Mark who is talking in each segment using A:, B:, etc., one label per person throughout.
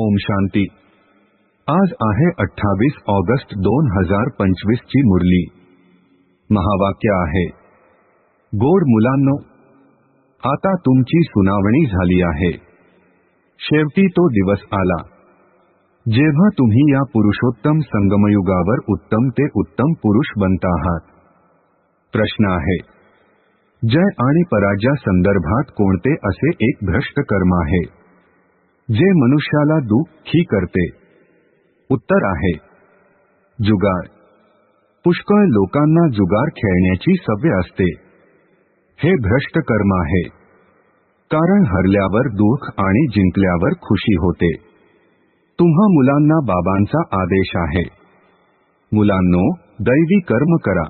A: ओम शांती। आज आहे अठ्ठावीस ऑगस्ट दोन हजार पंचवीस ची मुरली। महावाक्य आहे गोड मुलांनो आता तुमची सुनावणी झाली आहे. शेवटी तो दिवस आला. जेव्हा तुम्ही या पुरुषोत्तम संगमयुगावर उत्तम ते उत्तम पुरुष बनता आहात. प्रश्न आहे जय आणि पराजया संदर्भात कोणते असे एक भ्रष्ट कर्म आहे? जे मनुष्याला दुःखी करते. उत्तर आहे. जुगार पुष्कळ लोकांना जुगार खेळण्याची सवय असते. हे भ्रष्ट कर्म आहे. कारण हरल्यावर दुःख आणि जिंकल्यावर खुशी होते. तुम्हा मुलांना बाबांचा आदेश आहे. मुलांनो दैवी कर्म करा.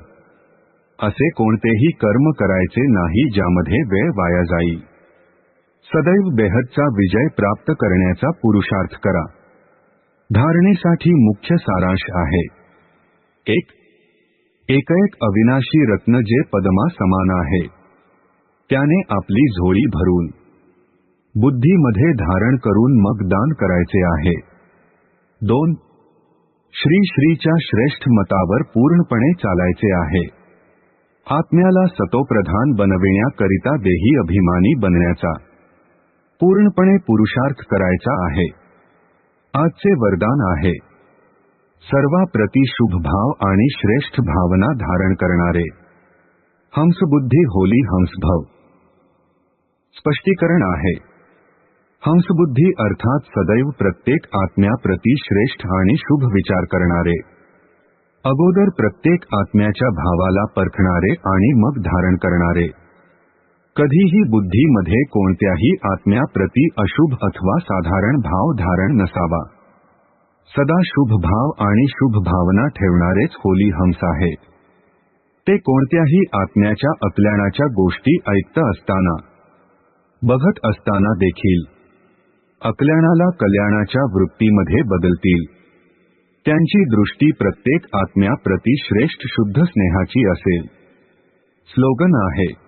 A: असे कोणतेही कर्म करायचे नाही ज्यामध्ये वेळ वाया जाईल सदैव बेहदचा विजय प्राप्त करण्याचा पुरुषार्थ करा. धारणेसाठी मुख्य सारांश आहे. एक एक अविनाशी रत्न जे पदमा समान आहे. त्याने आपली झोळी भरून बुद्धीमध्ये धारण करून मग दान करायचे आहे. दोन श्री श्रीच्या श्रेष्ठ मतावर पूर्णपणे चालायचे आहे. आत्म्याला सतोप्रधान बनविण्याकरिता देही अभिमानी बनण्याचा. पूर्णपणे पुरुषार्थ करायचा आहे. आजचे वरदान आहे. सर्वाप्रती शुभ भाव आणि श्रेष्ठ भावना धारण करणारे. हंसबुद्धी होली हंसभव. स्पष्टीकरण आहे. हंसबुद्धी अर्थात सदैव प्रत्येक आत्म्याप्रती श्रेष्ठ आणि शुभ विचार करणारे. अगोदर प्रत्येक आत्म्याच्या भावाला परखणारे आणि मग धारण करणारे. कधीही बुद्धीमध्ये कोणत्याही आत्म्याप्रती अशुभ अथवा साधारण भाव धारण नसावा. सदा शुभ भाव आणि शुभ भावना ठेवणारेच होली हंस आहेत ते कोणत्याही आत्म्याच्या अकल्याणाच्या गोष्टी ऐकत असताना बघत असताना देखील अकल्याणाला कल्याणाच्या वृत्तीमध्ये बदलतील. त्यांची दृष्टी प्रत्येक आत्म्याप्रती श्रेष्ठ शुद्ध स्नेहाची असेल. स्लोगन आहे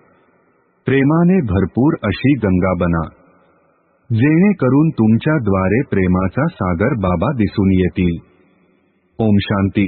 A: प्रेमाने भरपूर अशी गंगा बना. जेणेकरून तुमच्याद्वारे प्रेमाचा सागर बाबा दिसून येतील. ओम शांती.